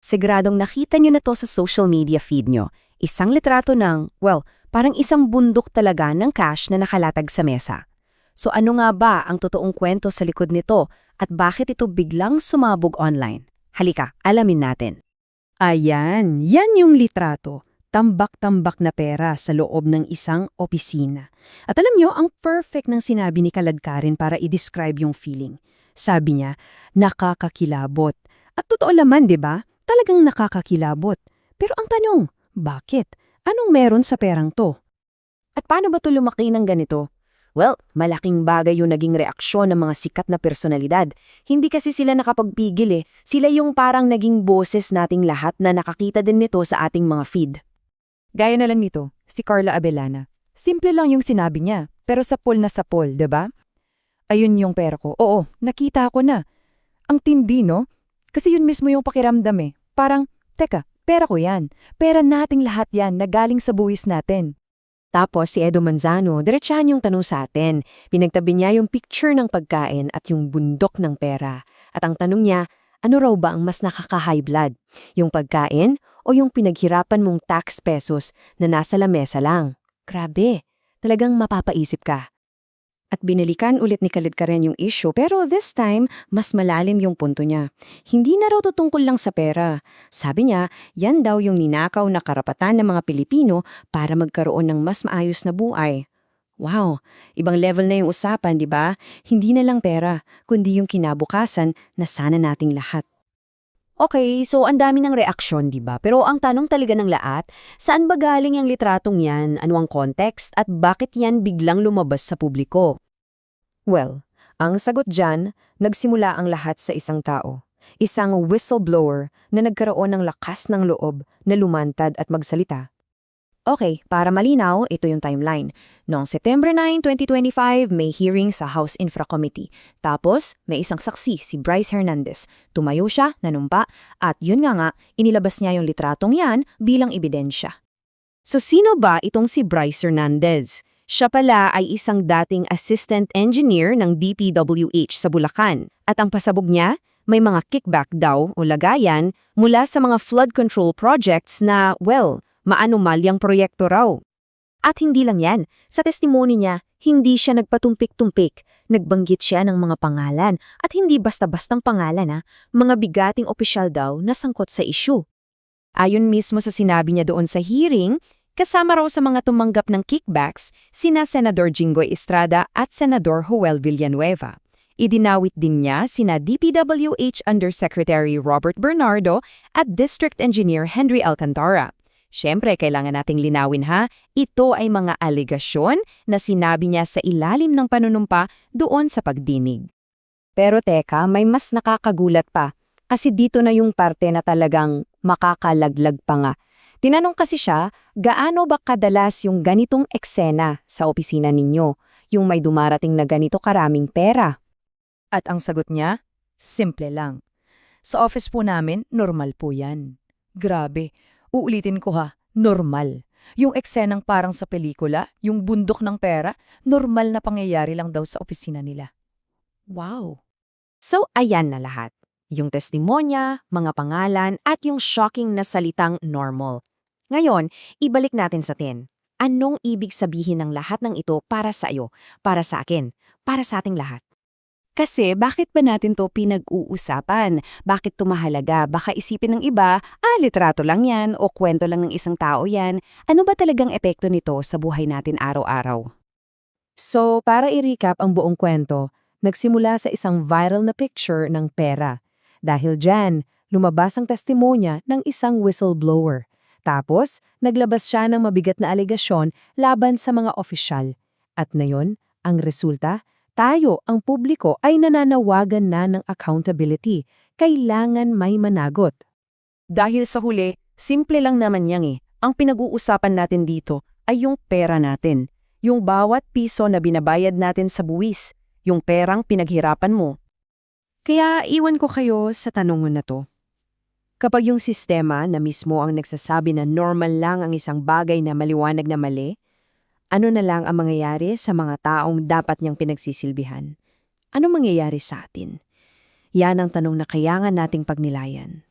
Siguradong nakita nyo na to sa social media feed nyo. Isang litrato ng, well, parang isang bundok talaga ng cash na nakalatag sa mesa. So ano nga ba ang totoong kwento sa likod nito at bakit ito biglang sumabog online? Halika, alamin natin. Ayan, yan yung litrato. Tambak-tambak na pera sa loob ng isang opisina. At alam nyo, ang perfect ng sinabi ni Kaladkarin para i-describe yung feeling. Sabi niya, nakakakilabot. At totoo naman, di ba? Talagang nakakakilabot. Pero ang tanong, bakit? Anong meron sa perang to? At paano ba ito lumaki ng ganito? Well, malaking bagay yung naging reaksyon ng mga sikat na personalidad. Hindi kasi sila nakapagpigil eh. Sila yung parang naging boses nating lahat na nakakita din nito sa ating mga feed. Gaya na lang nito, si Carla Abelana. Simple lang yung sinabi niya, pero sapol na sapol, 'di ba? Ayun yung pera ko. Oo, nakita ko na. Ang tindi, no? Kasi yun mismo yung pakiramdam eh. Parang, teka, pera ko yan. Pera nating lahat yan na galing sa buwis natin. Tapos si Edo Manzano, diretsahan yung tanong sa atin. Pinagtabi niya yung picture ng pagkain at yung bundok ng pera. At ang tanong niya, ano raw ba ang mas nakaka-high blood? Yung pagkain o yung pinaghirapan mong tax pesos na nasa lamesa lang? Grabe, talagang mapapaisip ka. At binalikan ulit ni Khalid Karen yung issue pero this time, mas malalim yung punto niya. Hindi na raw to tungkol lang sa pera. Sabi niya, yan daw yung ninakaw na karapatan ng mga Pilipino para magkaroon ng mas maayos na buhay. Wow, ibang level na yung usapan, di ba? Hindi na lang pera, kundi yung kinabukasan na sana nating lahat. Okay, so ang dami ng reaksyon, di ba? Pero ang tanong talaga ng lahat, saan ba galing ang litratong yan, ano ang context, at bakit yan biglang lumabas sa publiko? Well, ang sagot dyan, nagsimula ang lahat sa isang tao. Isang whistleblower na nagkaroon ng lakas ng loob na lumantad at magsalita. Okay, para malinaw, ito yung timeline. Noong September 9, 2025, may hearing sa House Infra Committee. Tapos, may isang saksi, si Bryce Hernandez. Tumayo siya, nanumpa, at yun nga nga, inilabas niya yung litratong yan bilang ebidensya. So sino ba itong si Bryce Hernandez? Siya pala ay isang dating assistant engineer ng DPWH sa Bulacan. At ang pasabog niya, may mga kickback daw o lagayan mula sa mga flood control projects na, well, maanumalyang proyekto raw. At hindi lang yan, sa testimony niya, hindi siya nagpatumpik-tumpik. Nagbanggit siya ng mga pangalan at hindi basta-bastang pangalan ha, mga bigating opisyal daw na sangkot sa issue. Ayon mismo sa sinabi niya doon sa hearing, kasama raw sa mga tumanggap ng kickbacks sina Senador Jinggoy Estrada at Senador Joel Villanueva. Idinawit din niya sina DPWH Undersecretary Robert Bernardo at District Engineer Henry Alcantara. Siyempre, kailangan nating linawin ha, ito ay mga aligasyon na sinabi niya sa ilalim ng panunumpa doon sa pagdinig. Pero teka, may mas nakakagulat pa. Kasi dito na yung parte na talagang makakalaglag pa nga. Tinanong kasi siya, gaano ba kadalas yung ganitong eksena sa opisina ninyo? Yung may dumarating na ganito karaming pera? At ang sagot niya, simple lang. Sa office po namin, normal po yan. Grabe, uulitin ko ha, normal. Yung eksenang parang sa pelikula, yung bundok ng pera, normal na pangyayari lang daw sa opisina nila. Wow! So, ayan na lahat. Yung testimonya, mga pangalan, at yung shocking na salitang normal. Ngayon, ibalik natin sa tin. Anong ibig sabihin ng lahat ng ito para sa iyo, para sa akin, para sa ating lahat? Kasi bakit ba natin to pinag-uusapan? Bakit to mahalaga? Baka isipin ng iba, ah, litrato lang yan o kwento lang ng isang tao yan. Ano ba talagang epekto nito sa buhay natin araw-araw? So, para i-recap ang buong kwento, nagsimula sa isang viral na picture ng pera. Dahil dyan, lumabas ang testimonya ng isang whistleblower. Tapos, naglabas siya ng mabigat na alegasyon laban sa mga opisyal. At ngayon, ang resulta, tayo, ang publiko, ay nananawagan na ng accountability. Kailangan may managot. Dahil sa huli, simple lang naman yang eh. Ang pinag-uusapan natin dito ay yung pera natin. Yung bawat piso na binabayad natin sa buwis. Yung perang pinaghirapan mo. Kaya iwan ko kayo sa tanong na to. Kapag yung sistema na mismo ang nagsasabi na normal lang ang isang bagay na maliwanag na mali, ano na lang ang mangyayari sa mga taong dapat niyang pinagsisilbihan? Ano mangyayari sa atin? Yan ang tanong na kailangan nating pagnilayan.